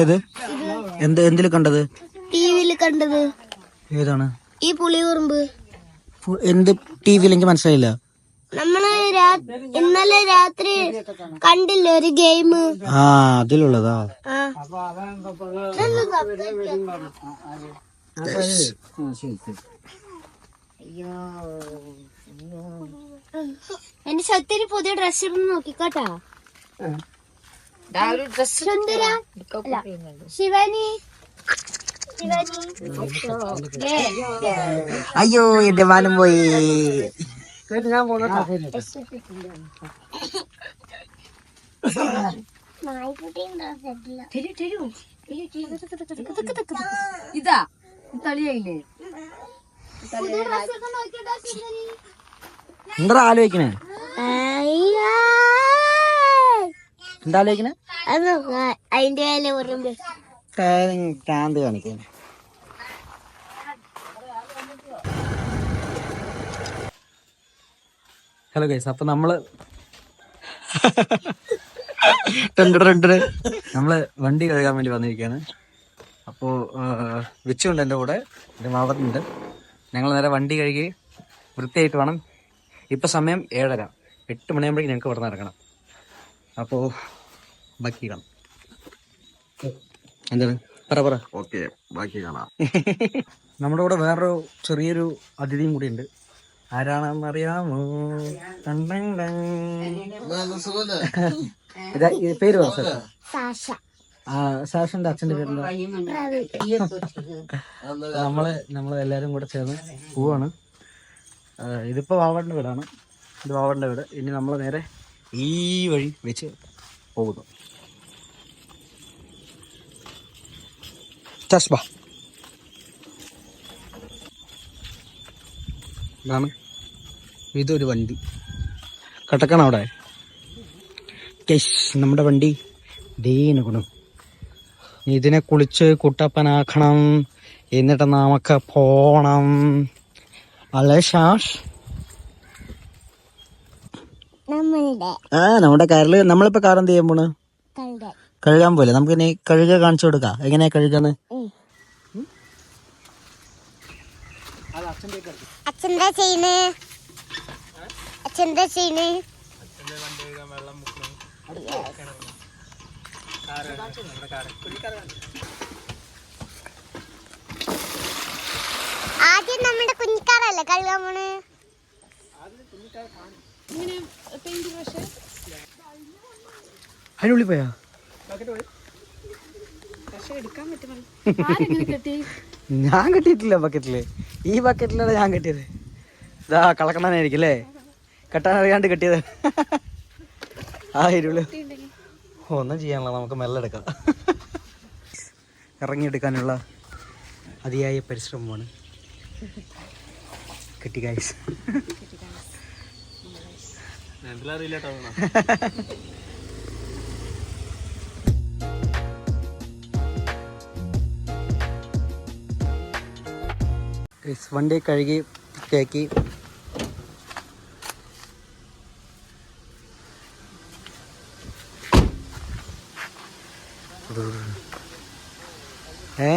ഏത്? എന്ത് എന്തിൽ കണ്ടത്? ടിവിയിൽ കണ്ടത്. ഏതാണ്? ഈ പുളിയുറുമ്പ്. എന്ത് ടി വിയിൽ എനിക്ക് മനസ്സിലായില്ല. നമ്മൾ ഇന്നലെ രാത്രി കണ്ടില്ല ഒരു ഗെയിം? ആ അതിലുള്ളതാ. എന്റെ ശക്തി പുതിയ ഡ്രസ് ഇടുന്ന നോക്കിക്കോട്ടാ. ശിവാനി. അയ്യോ എന്റെ വാനം പോയി. ഇട്ടില്ല ഇതാ. തളിയായില്ലേ? എന്താ ആലോചിക്കണേ? അയ്യാ. എന്താ ആലോചിക്കണേ അതിന്റെ ഭ്രാന്ത് ഹലോ ഗൈസ് അപ്പൊ നമ്മൾ നമ്മൾ വണ്ടി കഴുകാൻ വേണ്ടി വന്നിരിക്കുകയാണ് അപ്പോൾ വിച്ചുണ്ട് എന്റെ കൂടെ. എന്റെ മാവറുണ്ട് ഞങ്ങൾ നേരെ വണ്ടി കഴുകി വൃത്തിയായിട്ട് വേണം. ഇപ്പം സമയം ഏഴര. എട്ട് മണിയാകുമ്പോഴേക്കും ഞങ്ങൾക്ക് ഇവിടെ നിന്ന് ഇറങ്ങണം. അപ്പോൾ ബാക്കി കാണാം. എന്താണ്? പറ പറ. ഓക്കെ ബാക്കി കാണാം. നമ്മുടെ കൂടെ വേറൊരു ചെറിയൊരു അതിഥിയും കൂടി ഉണ്ട്. ആരാണെന്ന് അറിയാമോ പേര് സാഷ. സാഷന്റെ അച്ഛന്റെ പേര് നമ്മൾ നമ്മൾ എല്ലാരും കൂടെ ചേർന്ന് പോവാണ്. ഇതിപ്പോ വാവന്റെ വീടാണ്. ഇത് വാവന്റെ വീട്. ഇനി നമ്മൾ നേരെ ഈ വഴി വെച്ച് പോകുന്നു. ചസ്ബ ഇതൊരു വണ്ടി. കട്ടക്കണം അവിടെ? കേസ് നമ്മുടെ വണ്ടി. ദീന ഗുണം ഇതിനെ കുളിച്ച് കുട്ടപ്പനാക്കണം. എന്നിട്ട് നമുക്ക് പോണം. അല്ലേ ഷാഷ്? ആ നമ്മുടെ കാറിൽ നമ്മളിപ്പോ കാർ എന്ത് ചെയ്യാൻ പോണ്? കഴുകാൻ. പോലെ നമുക്ക് ഇനി കഴുക കാണിച്ചു കൊടുക്കാം. എങ്ങനെയാ കഴുകാന്ന്? അച്ഛന്റെ ചെയ്യണ്? അച്ഛന്റെ ചെയ്യണ് ആദ്യം നമ്മുടെ കുഞ്ഞിക്കാറല്ലേ കഴുകാൻ പോണ്? അതിനുള്ളിൽ പോയാ? ഞാൻ കെട്ടിയിട്ടില്ല ബക്കറ്റിൽ ഈ ബക്കറ്റിലാണ് ഞാൻ കെട്ടിയത്. ഇതാ കളക്കണനായിരിക്കും അല്ലേ? കെട്ടാൻ അറിയാണ്ട് കെട്ടിയത്. ആ ഇരുൾ. ഒന്നും ചെയ്യാനുള്ള നമുക്ക് മെല്ലെ എടുക്കാം ഇറങ്ങിയെടുക്കാനുള്ള അതിയായ പരിശ്രമമാണ്. കിട്ടി ഗൈസ് Guys, വണ്ടി കഴുകി വൃത്തിയാക്കി ഏ?